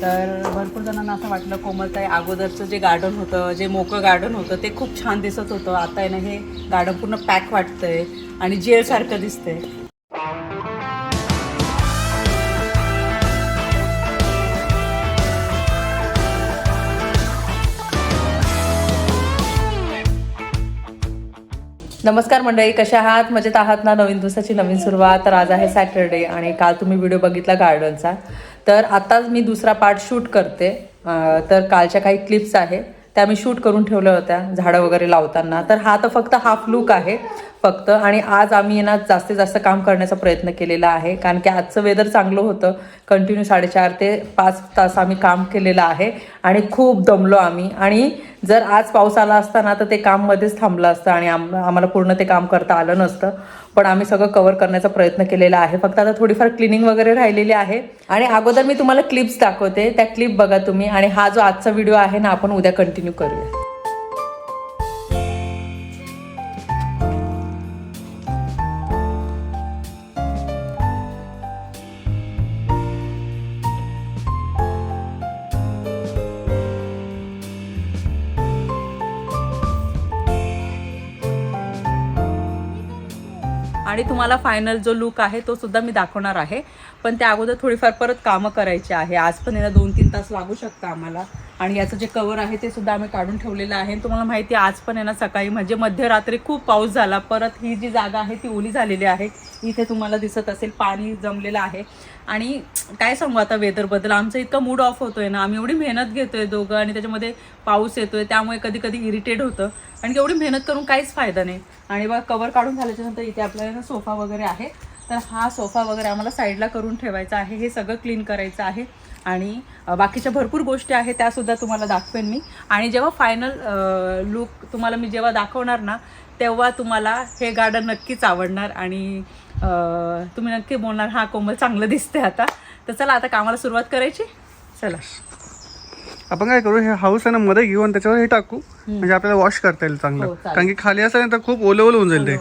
तर भरपूर जणांना असं वाटलं कोमलताई अगोदरचं जे गार्डन होतं जे मोकळं गार्डन होतं ते खूप छान दिसत होतं. आता आहे ना हे गार्डन पूर्ण पॅक वाटतंय आणि जेलसारखं दिसतंय. नमस्कार मंडळी कशा आहात? मजेत आहात ना? नवीन दिवसाची नवीन सुरुवात. तर आज आहे सॅटरडे आणि काल तुम्ही व्हिडिओ बघितला गार्डनचा. तर आताच मी दुसरा पार्ट शूट करते. तर कालच्या काही क्लिप्स आहे त्या मी शूट करून ठेवल्या होत्या झाडं वगैरे लावताना. तर हा तर फक्त हाफ लुक आहे फक्त. आणि आज आम्ही ना जास्तीत जास्त काम करण्याचा प्रयत्न केलेला आहे. कारण की आजचं वेदर चांगलं होतं. कंटिन्यू साडेचार ते पाच तास आम्ही काम केलेलं आहे. आणि खूप दमलो आम्ही. आणि जर आज पाऊस आला असता ना तर ते काम मध्येच थांबलं असतं. आणि आम आम्हाला पूर्ण ते काम करता आलं नसतं. पण आम्ही सगळं कव्हर करण्याचा प्रयत्न केलेला आहे. फक्त आता थोडीफार क्लिनिंग वगैरे राहिलेली आहे. आणि अगोदर मी तुम्हाला क्लिप्स दाखवते. त्या क्लिप बघा तुम्ही. आणि हा जो आजचा व्हिडिओ आहे ना आपण उद्या कंटिन्यू करूया. आणि तुम्हाला फायनल जो लुक आहे तो सुद्धा मी दाखवणार आहे. पण त्या अगोदर थोडीफार परत कामं करायची आहे. आज पण याला दोन तीन तास लागू शकतं आम्हाला. आणि याचं जे कवर आहे ते सुद्धा आम्ही काढून ठेवलेलं आहे. तुम्हाला माहिती आहे आज पण आहे ना सकाळी म्हणजे मध्यरात्री खूप पाऊस झाला. परत ही जी जागा आहे ती ओली झालेली आहे. इथे तुम्हाला दिसत असेल पाणी जमलेलं आहे. आणि काय सांगू आता वेदरबद्दल आमचं इतकं मूड ऑफ होतो आहे ना. आम्ही एवढी मेहनत घेतो आहे दोघं आणि त्याच्यामध्ये पाऊस येतो आहे त्यामुळे कधी कधी इरिटेट होतं आणि एवढी मेहनत करून काहीच फायदा नाही. आणि बघा कवर काढून झाल्याच्यानंतर इथे आपल्याला सोफा वगैरे आहे. तर हा सोफा वगैरे आम्हाला साईडला करून ठेवायचा आहे. हे सगळं क्लीन करायचं आहे. आणि बाकीच्या भरपूर गोष्टी आहेत त्यासुद्धा तुम्हाला दाखवेन मी. आणि जेव्हा फायनल लुक तुम्हाला मी जेव्हा दाखवणार ना तेव्हा तुम्हाला हे गार्डन नक्कीच आवडणार आणि तुम्ही नक्की बोलणार हा कोमल चांगलं दिसते आता. तर चला आता कामाला सुरुवात करायची. चला. आपण काय करू हे हाऊस आहे ना मध्ये घेऊ आणि त्याच्यावर हे टाकू. म्हणजे आपल्याला वॉश करता येईल हो, चांगलं चालेल. कारण की खाली असेल ना तर खूप ओलं ओलं होऊन जाईल ते.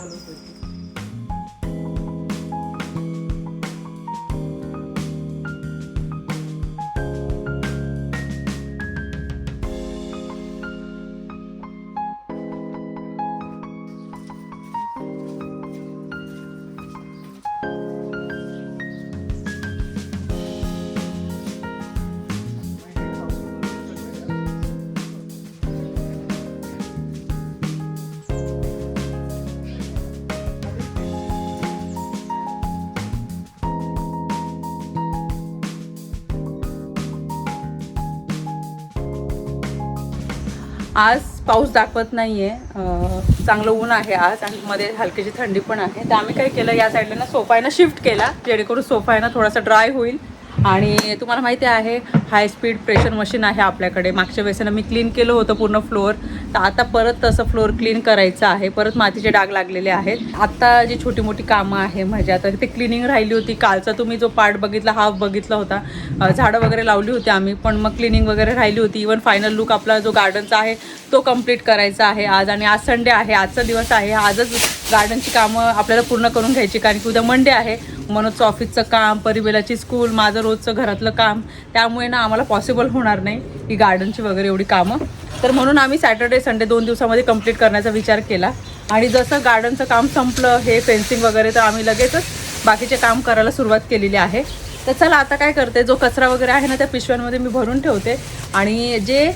आज पाऊस दाखवत नाही आहे चांगलं ऊन आहे आज आणि मध्ये हलकीची थंडी पण आहे. तर आम्ही काय केलं या साईडला ना सोफा आहे ना शिफ्ट केला. जेणेकरून सोफा आहे ना थोडासा ड्राय होईल. आणि तुम्हाला माहिती आहे हाय स्पीड प्रेशर मशीन आहे आपल्याकडे. मागच्या वेळेस मी क्लीन केलं होतं पूर्ण फ्लोअर तर आता परत तसं फ्लोअर क्लीन करायचं आहे. परत मातीचे डाग लागलेले आहेत. आता जी छोटी मोठी कामं आहे म्हणजे आता ते क्लिनिंग राहिली होती. कालचा तुम्ही जो पार्ट बघितला हाफ बघितला होता. झाडं वगैरे लावली होती आम्ही पण मग क्लिनिंग वगैरे राहिली होती. इवन फायनल लुक आपला जो गार्डनचा आहे तो कंप्लीट करायचा आहे आज. आणि आज संडे आहे. आजचा दिवस आहे. आजच गार्डनची कामं आपल्याला पूर्ण करून घ्यायची. कारण की उद्या मंडे आहे. मनोजचं ऑफिसचं काम परिबेलाची स्कूल माझं रोजचं घरातलं काम त्यामुळे ना आम्हाला पॉसिबल होणार नाही ही गार्डनची वगैरे एवढी कामं. तर म्हणून आम्ही सॅटर्डे संडे दोन दिवसामध्ये कंप्लीट करण्याचा विचार केला. आणि जसं गार्डनचं काम संपलं हे फेन्सिंग वगैरे तर आम्ही लगेचच बाकीचे काम करायला सुरुवात केलेली आहे. तर चला आता काय करते जो कचरा वगैरे आहे ना त्या पिशव्यांमध्ये मी भरून ठेवते. आणि जे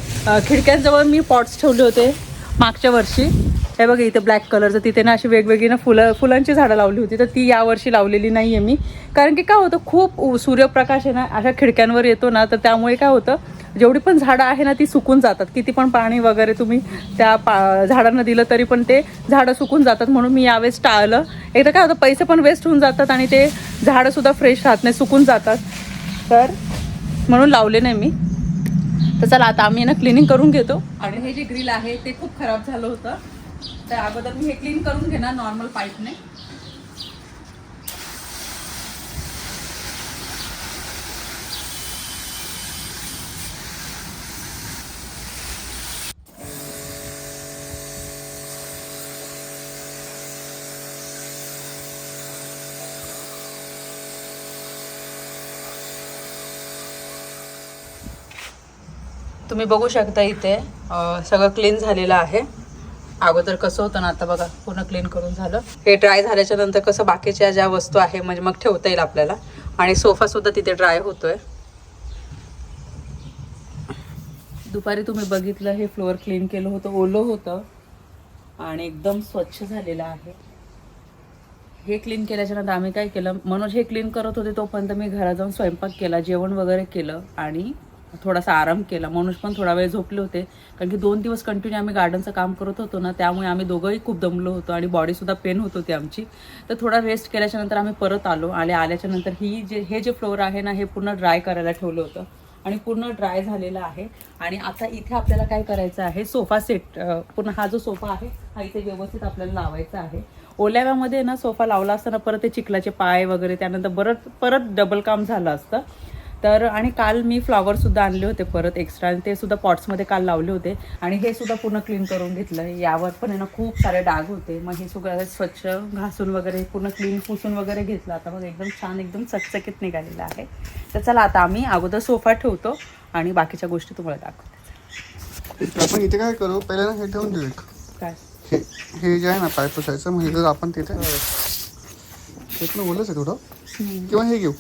खिडक्यांजवळ मी पॉट्स ठेवले होते मागच्या वर्षी हे बघा इथे ब्लॅक कलरचं तिथे ना अशी वेगवेगळी ना फुलं फुलांची झाडं लावली होती. तर ती यावर्षी लावलेली नाही आहे मी. कारण की काय होतं खूप सूर्यप्रकाश आहे ना अशा खिडक्यांवर येतो ना तर त्यामुळे काय होतं जेवढी पण झाडं आहे ना ती सुकून जातात. किती पण पाणी वगैरे तुम्ही त्या पा झाडांना दिलं तरी पण ते झाडं सुकून जातात. म्हणून मी यावेळेस टाळलं. एकदा काय होतं पैसे पण वेस्ट होऊन जातात आणि ते झाडंसुद्धा फ्रेश राहत नाही सुकून जातात. तर म्हणून लावले नाही मी. तर चला आता आम्ही ना क्लिनिंग करून घेतो. आणि हे जे ग्रिल आहे ते खूप खराब झालं होतं. तर अगोदर मी हे क्लीन करून घेणार नॉर्मल पाईपने तुम्ही बघू शकता इथे सगळं क्लीन झालेलं आहे. अगोदर कसं होतं ना आता बघा पूर्ण क्लीन करून झालं. हे ड्राय झाल्याच्यानंतर कसं बाकीच्या ज्या वस्तू आहे म्हणजे मग ठेवता येईल आपल्याला. आणि सोफा सुद्धा तिथे ड्राय होतोय. दुपारी तुम्ही बघितलं हे फ्लोअर क्लीन केलं होतं ओलं होतं. आणि एकदम स्वच्छ झालेलं आहे. हे क्लीन केल्याच्यानंतर आम्ही काय केलं मनोज हे क्लीन करत होते तोपर्यंत मी घरात जाऊन स्वयंपाक केला जेवण वगैरे केलं. आणि थोडासा आराम केला. मनोज पण थोडा वेळ झोपले होते. कारण की दोन दिवस कंटिन्यू आम्ही गार्डनचं काम करत होतो ना त्यामुळे आम्ही दोघंही खूप दमलो होतो आणि बॉडीसुद्धा पेन होत होती आमची. तर थोडा रेस्ट केल्याच्यानंतर आम्ही परत आलो आणि आल्याच्यानंतर ही जे हे जे फ्लोअर आहे ना हे पूर्ण ड्राय करायला ठेवलं होतं. आणि पूर्ण ड्राय झालेलं आहे. आणि आता इथे आपल्याला काय करायचं आहे? सोफा सेट पूर्ण हा जो सोफा आहे हा इथे व्यवस्थित आपल्याला लावायचा आहे. ओल्याव्यामध्ये ना सोफा लावला असताना परत ते चिखलाचे पाय वगैरे त्यानंतर परत परत डबल काम झालं असतं. तर आणि काल मी फ्लावर सुद्धा आणले होते परत एक्स्ट्रा आणि ते सुद्धा पॉट्समध्ये काल लावले होते. आणि हे सुद्धा पूर्ण क्लीन करून घेतलं. यावर पण आहे ना खूप सारे डाग होते. मग हे सगळं स्वच्छ घासून वगैरे पूर्ण क्लीन पुसून वगैरे घेतलं. आता मग एकदम छान एकदम चकचकीत निघालेलं आहे. तर चला आता आम्ही अगोदर सोफा ठेवतो आणि बाकीच्या गोष्टी तुम्हाला दाखवते. आपण इथे काय करू? पहिल्यांदा हे ठेवून देऊ एक. काय? हे जे आहे ना पाय पुसायचं. म्हणजे जर आपण तिथे ओलंच आहे थोडं. किंवा हे घेऊ.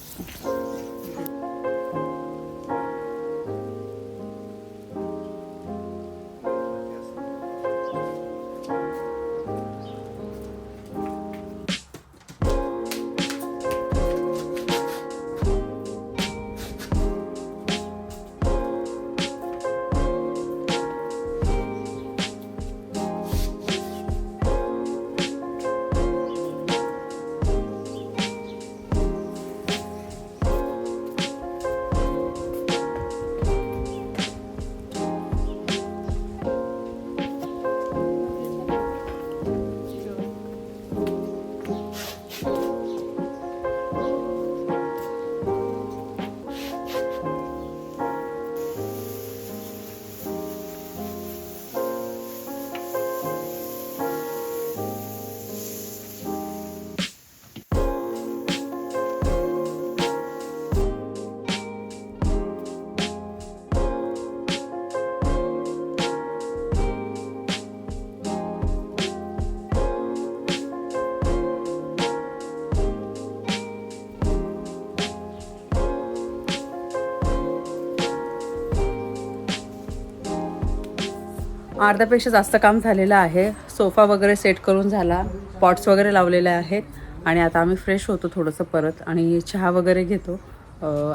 अर्ध्यापेक्षा जास्त काम झालेलं आहे. सोफा वगैरे सेट करून झाला. पॉट्स वगैरे लावलेले आहेत. आणि आता आम्ही फ्रेश होतो थोडंसं परत. आणि चहा वगैरे घेतो.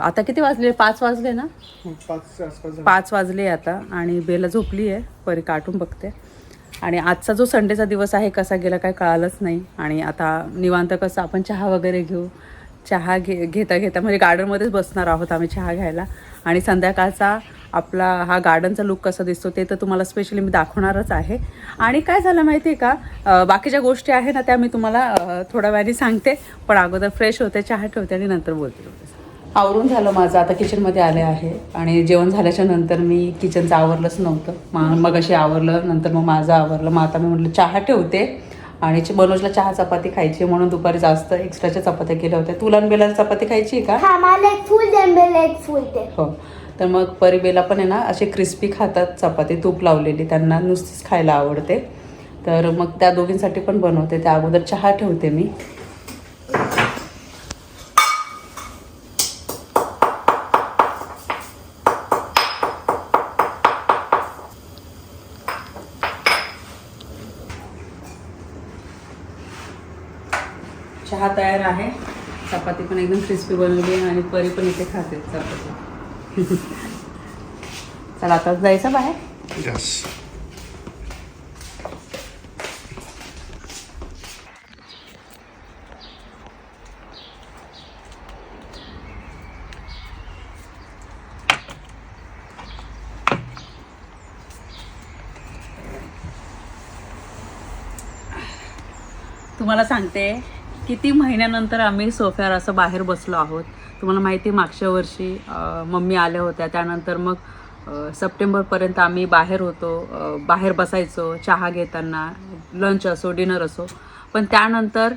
आता किती वाजले? पाच वाजले ना? पाच वाजले आता. आणि बेला झोपली आहे. परी काटून बघते. आणि आजचा जो संडेचा दिवस आहे कसा गेला काय कळालंच नाही. आणि आता निवांत कसं आपण चहा वगैरे घेऊ. चहा घे घेता घेता म्हणजे गार्डनमध्येच बसणार आहोत आम्ही चहा घ्यायला. आणि संध्याकाळचा आपला हा गार्डनचा लुक कसा दिसतो ते तर तुम्हाला स्पेशली मी दाखवणारच आहे. आणि काय झालं माहिती आहे का बाकीच्या गोष्टी आहे ना त्या मी तुम्हाला थोड्या वेळाने सांगते. पण अगोदर फ्रेश होते चहा ठेवते आणि नंतर बोलते आवरून झालं माझं. आता किचनमध्ये आले आहे. आणि जेवण झाल्याच्यानंतर मी किचनचं आवरलंच नव्हतं. मग मग अशी आवरलं नंतर मग माझं आवरलं. मग आता मी म्हटलं चहा ठेवते. आणि मनोजला चहा चपाती खायची म्हणून दुपारी जास्त एक्स्ट्राच्या चपात्या केल्या होत्या. तुला बेलाला चपाती खायची का? हा मला एक फुल दे बेल एक फुल दे. हो. तर मग परिबेला पण आहे ना असे क्रिस्पी खातात चपाती तूप लावलेली. त्यांना नुसतीच खायला आवडते. तर मग त्या दोघींसाठी पण बनवते. त्या अगोदर चहा ठेवते मी चहा तयार आहे चपाती पण एकदम क्रिस्पी बनवली आणि परी पण इथे खाते. चपाती चला आता जायचं बाहेर. तुम्हाला सांगते किती महिन्यानंतर आम्ही सोफ्यावर असं बाहेर बसलो आहोत? तुम्हाला माहिती मागच्या वर्षी मम्मी आल्या होत्या. त्यानंतर मग सप्टेंबरपर्यंत आम्ही बाहेर होतो. बाहेर बसायचो चहा घेताना लंच असो डिनर असो. पण त्यानंतर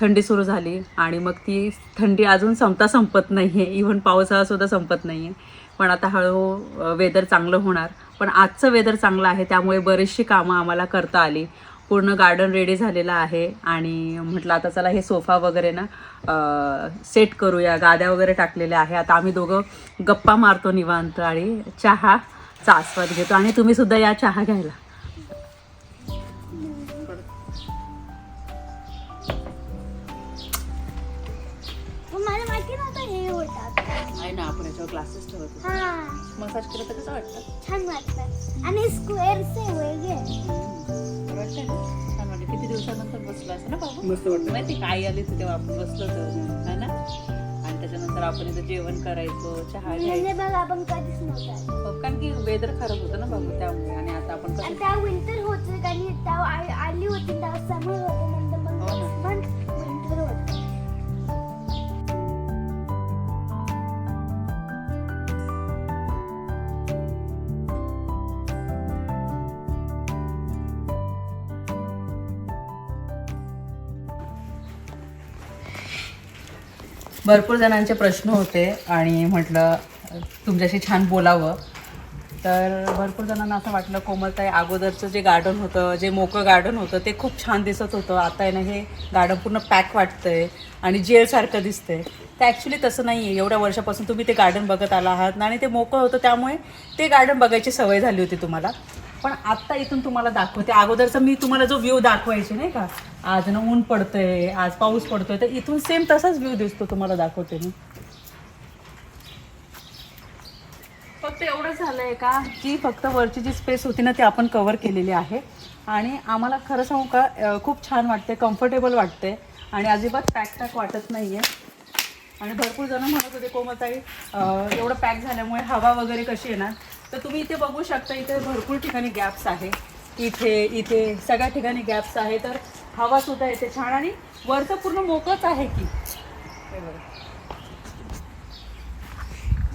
थंडी सुरू झाली आणि मग ती थंडी अजून संपता संपत नाही आहे इव्हन पावसाळासुद्धा संपत नाही आहे पण आता हळूहळू वेदर चांगलं होणार. पण आजचं वेदर चांगलं आहे त्यामुळे बरीचशी कामं आम्हाला करता आली. पूर्ण गार्डन रेडी झालेलं आहे आणि म्हटलं आता चला हे सोफा वगैरे ना सेट करूया. गाद्या वगैरे टाकलेल्या आहे. आता आम्ही दोघं गप्पा मारतो निवांत आणि चहाचा आस्वाद घेतो. आणि तुम्हीसुद्धा या चहा घ्यायला. आहे ना आपण याच्यावर क्लासेस ठेवतो हा. मसाज केलं तर कसं वाटतं? छान वाटतं. आणि स्क्वेअरचे वेगळे. वाटतंय ना? छान वाटतं किती दिवसानंतर बसलो असं ना बाबा? मस्त वाटतं माहिती का? आई आली होती तेव्हा आपण बसलो होतो. है ना? आणि त्याच्यानंतर आपण इथं जेवण करायचो चहा घ्यायचो. म्हणजे बघ आपण कधीच नव्हतं. हो, कारण की वेदर खराब होतं ना बाबू त्यामुळे. आणि आता आपण आणि कसं त्या विंटर होतं आणि आ- आली होती तेव्हा समर होतं नंतर मग हो ना. नेक्स्ट भरपूर जणांचे प्रश्न होते आणि म्हटलं तुमच्याशी छान बोलावं. तर भरपूर जणांना असं वाटलं कोमलताई अगोदरचं जे गार्डन होतं जे मोकळं गार्डन होतं ते खूप छान दिसत होतं. आता आहे ना हे गार्डन पूर्ण पॅक वाटतं आहे आणि जेलसारखं दिसतंय. ते ॲक्च्युली तसं नाही आहे एवढ्या वर्षापासून तुम्ही ते गार्डन बघत आला आहात आणि ते मोकळं होतं. त्यामुळे ते गार्डन बघायची सवय झाली होती तुम्हाला. पण आत्ता इथून तुम्हाला दाखवते. अगोदरचा मी तुम्हाला जो व्ह्यू दाखवायचे नाही का आज ना ऊन पडतंय आज पाऊस पडतोय तर इथून सेम तसाच व्ह्यू दिसतो तुम्हाला दाखवते मी. फक्त एवढंच झालंय का की फक्त वरची जी स्पेस होती ना ती आपण कव्हर केलेली आहे. आणि आम्हाला खरं सांगू का खूप छान वाटते कम्फर्टेबल वाटते आणि अजिबात पॅक पॅक वाटत नाहीये. आणि भरपूर जण म्हणत होते कोमलताई एवढं पॅक झाल्यामुळे हवा वगैरे कशी येणार? तर तुम्ही इथे बघू शकता इथे भरपूर ठिकाणी गॅप्स आहे. इथे इथे सगळ्या ठिकाणी गॅप्स आहे. तर हवा सुद्धा येते छान आणि वरचं पूर्ण मोकळच आहे की. हे बघा.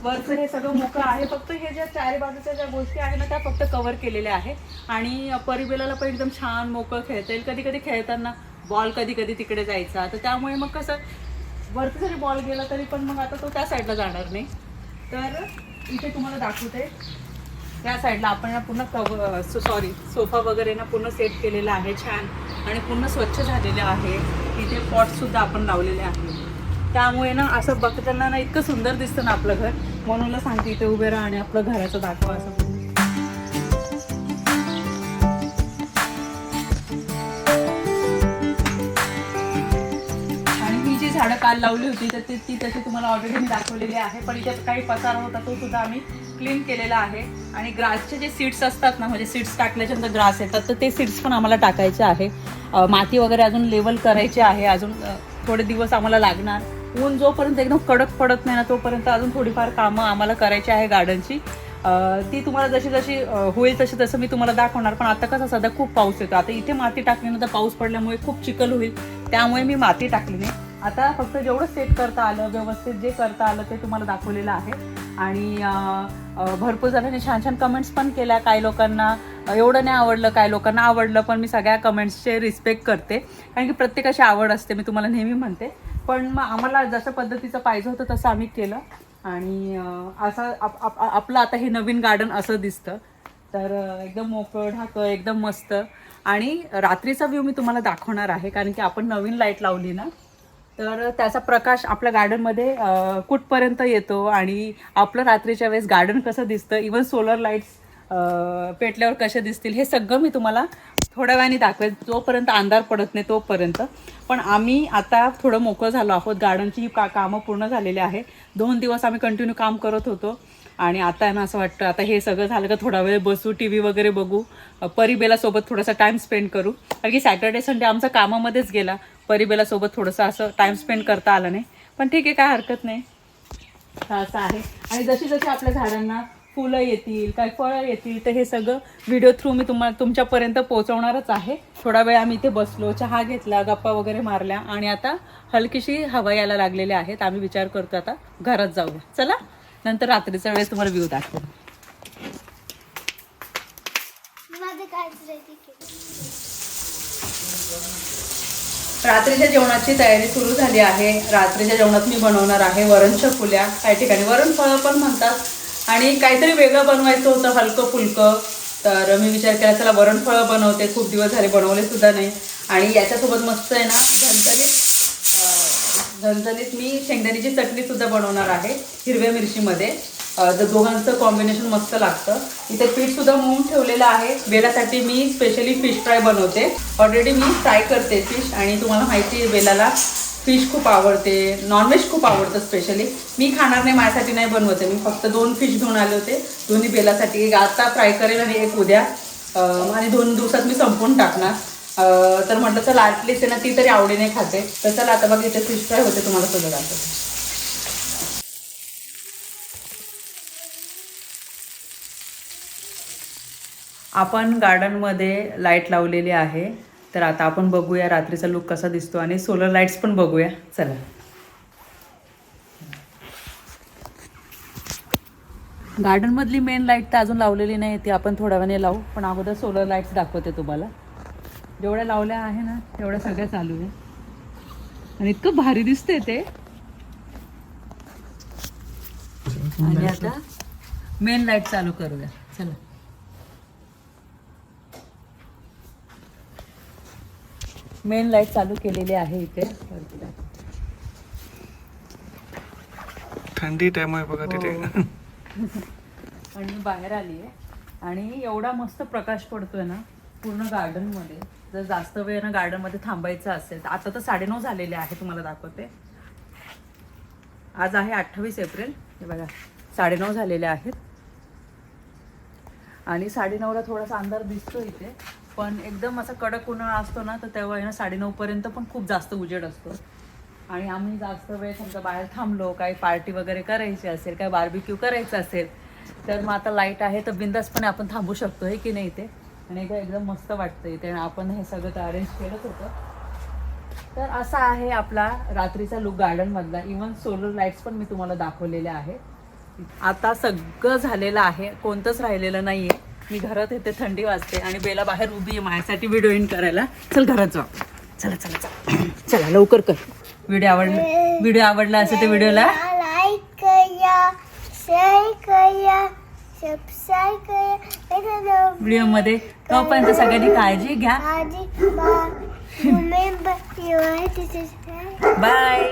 वरचं हे सगळं मोकळं आहे. फक्त हे ज्या चारी बाजूच्या ज्या गोष्टी आहेत ना त्या फक्त कव्हर केलेल्या आहे आणि परिबेलाला पण एकदम छान मोकळं खेळता येईल. कधी कधी खेळताना बॉल कधी कधी तिकडे जायचा. तर त्यामुळे मग कसं वरती जरी बॉल गेला तरी पण मग आता तो त्या साईडला जाणार नाही. तर इथे तुम्हाला दाखवते. त्या साईडला आपण ना पूर्ण कव्हर सॉरी सोफा वगैरे ना पूर्ण सेट केलेला आहे छान आणि पूर्ण स्वच्छ झालेलं आहे. इथे पॉटसुद्धा आपण लावलेले आहे. त्यामुळे ना असं बघताना ना इतकं सुंदर दिसतं ना आपलं घर. म्हणूनला सांगते इथे उभे राहा आणि आपलं घराचं दाखवा असं. काल लावली होती तर ती ती तशी तुम्हाला ऑलरेडी मी दाखवलेली आहे. पण इथे काही पसारा होता तो सुद्धा आम्ही क्लीन केलेला आहे. आणि ग्रासचे जे सीड्स असतात ना म्हणजे सीड्स टाकल्याच्यानंतर ग्रास येतात तर ते सीड्स पण आम्हाला टाकायचे आहे. माती वगैरे अजून लेवल करायची आहे अजून थोडे दिवस आम्हाला लागणार. ऊन जोपर्यंत एकदम कडक पडत नाही ना तोपर्यंत अजून थोडीफार कामं आम्हाला करायची आहे गार्डनची ती तुम्हाला जशी जशी होईल तशी तसं मी तुम्हाला दाखवणार पण आता कसं सध्या खूप पाऊस येतो. आता इथे माती टाकल्यानंतर पाऊस पडल्यामुळे खूप चिखल होईल त्यामुळे मी माती टाकली नाही. आता फक्त जेवढं सेट करता आलं व्यवस्थित जे करता आलं ते तुम्हाला दाखवलेलं आहे. आणि भरपूर जणांनी छान छान कमेंट्स पण केल्या काही लोकांना. एवढं नाही आवडलं काही लोकांना आवडलं पण मी सगळ्या कमेंट्सचे रिस्पेक्ट करते. कारण की प्रत्येकाची आवड असते मी तुम्हाला नेहमी म्हणते. पण मग आम्हाला जशा पद्धतीचं पाहिजे होतं तसं आम्ही केलं. आणि असं आप- आपलं आता हे नवीन गार्डन असं दिसतं. तर एकदम मोकळं ढाकं एकदम मस्त. आणि रात्रीचा व्ह्यू मी तुम्हाला दाखवणार आहे. कारण की आपण नवीन लाइट लावली ना तर त्याचा प्रकाश आपल्या गार्डनमध्ये कुठपर्यंत येतो आणि आपलं रात्रीच्या वेळेस गार्डन कसं दिसतं इवन सोलर लाईट्स पेटल्यावर कसे दिसतील हे सगळं मी तुम्हाला थोड्या वेळाने दाखवेल. जोपर्यंत अंधार पडत नाही तोपर्यंत. पण आम्ही आता थोडं मोकळं झालो आहोत. गार्डनची ही का कामं पूर्ण झालेली आहे. दोन दिवस आम्ही कंटिन्यू काम करत होतो. आणि आता आहे ना असं वाटतं आता हे सगळं झालं का थोडा वेळ बसू टी व्ही वगैरे बघू. परिबेलासोबत थोडासा टाईम स्पेंड करू. कारण की सॅटर्डे संडे आमचा कामामध्येच गेला. परिबेलासोबत थोडंसं असं टाईम स्पेंड करता आलं नाही. पण ठीक आहे काय हरकत नाही. असं आहे. आणि जशी जशी आपल्या झाडांना फुलं येतील काय फळं येतील तर हे सगळं व्हिडिओ थ्रू मी तुम्हाला तुमच्यापर्यंत पोहोचवणारच आहे. थोडा वेळ आम्ही इथे बसलो चहा घेतला गप्पा वगैरे मारल्या आणि आता हलकीशी हवा यायला लागलेल्या आहेत. आम्ही विचार करतो आता घरात जाऊ. चला नंतर रात्रीचा वेळेस तुम्हाला व्ह्यू दाखवू माझं काय रेडी केलं रात्रीच्या जेवणाची तयारी सुरू झाली आहे. रात्रीच्या जेवणात मी बनवणार आहे वरण फुल्या काही ठिकाणी वरण फळं पण म्हणतात. आणि काहीतरी वेगळं बनवायचं होतं हलकं फुलकं. तर मी विचार केला चला वरणफळं बनवते. खूप दिवस झाले बनवले सुद्धा नाही. आणि याच्यासोबत मस्त आहे ना झणझणीत झणझणीत मी शेंगदाण्याची चटणीसुद्धा बनवणार आहे हिरव्या मिरचीमध्ये. तर दोघांचं कॉम्बिनेशन मस्त लागतं. इथे पीठ सुद्धा मळून ठेवलेलं आहे. बेलासाठी मी स्पेशली फिश फ्राय बनवते. ऑलरेडी मी फ्राय करते फिश आणि तुम्हाला माहिती आहे बेलाला फिश खूप आवडते. नॉनव्हेज खूप आवडतं स्पेशली मी खाणार नाही माझ्यासाठी नाही बनवते. मी फक्त दोन फिश घेऊन आले होते. दोन्ही बेलासाठी एक आता फ्राय करेल आणि एक उद्या. आणि दोन दिवसात मी संपवून टाकणार. तर म्हटलं चला ॲटलिस्ट आहे ना ती तरी आवडीने खाते. तर चला आता बघ इथे फिश फ्राय होते तुम्हाला सगळं दाखवते. आपण गार्डनमध्ये लाइट लावलेली आहे. तर आता आपण बघूया रात्रीचा लुक कसा दिसतो आणि सोलर लाईट्स पण बघूया. चला. गार्डनमधली मेन लाइट तर अजून लावलेली नाही ती आपण थोड्या वेळाने लावू. पण अगोदर सोलर लाईट्स दाखवते तुम्हाला. जेवढ्या लावल्या आहे ना तेवढ्या सगळ्या चालू आहे. आणि इतकं भारी दिसते ते. आणि आता मेन लाइट चालू करूया. चला. मेन लाइट चालू केलेली आहे इथे. थंडी टाइम आहे बघा तिथे. हो. आणि मी बाहेर आली आहे आणि एवढा मस्त प्रकाश पडतोय ना पूर्ण गार्डनमध्ये. जर जास्त वेळ ना गार्डनमध्ये थांबायचं असेल तर आता तर साडेनऊ झालेले आहे तुम्हाला दाखवते. आज आहे अठ्ठावीस एप्रिल. हे बघा साडेनऊ झालेले आहेत. आणि साडेनऊला थोडासा अंधार दिसतो इथे. पण एकदम असा कडक उन्हाळा असतो ना तर तेव्हा आहे ना साडेनऊपर्यंत पण खूप जास्त उजेड असतो. आणि आम्ही जास्त वेळ समजा बाहेर थांबलो काही पार्टी वगैरे करायची असेल काय बार्बिक्यू करायचं असेल तर मग आता लाइट आहे तर बिंदासपणे आपण थांबू शकतो हे की नाही ते आणि एकदा एकदम मस्त वाटतं इथे. आपण हे सगळं तर अरेंज केलंच होतं. तर असा आहे आपला रात्रीचा लुक गार्डनमधला इवन सोलर लाईट्स पण मी तुम्हाला दाखवलेल्या आहेत. आता सगळं झालेलं आहे. कोणतंच राहिलेलं नाही आहे मी घरात येते थंडी वाजते आणि बेला बाहेर उभी आहे माझ्यासाठी व्हिडिओ इन करायला. चल घरात जाऊ चला चला चला. चला लवकर कर. व्हिडिओ आवडला व्हिडिओ आवडला असेल तर व्हिडिओला लाईक करा शेअर करा सबस्क्राईब करा. व्हिडिओमध्ये तोपर्यंत सगळ्यांनी काळजी घ्या. बाय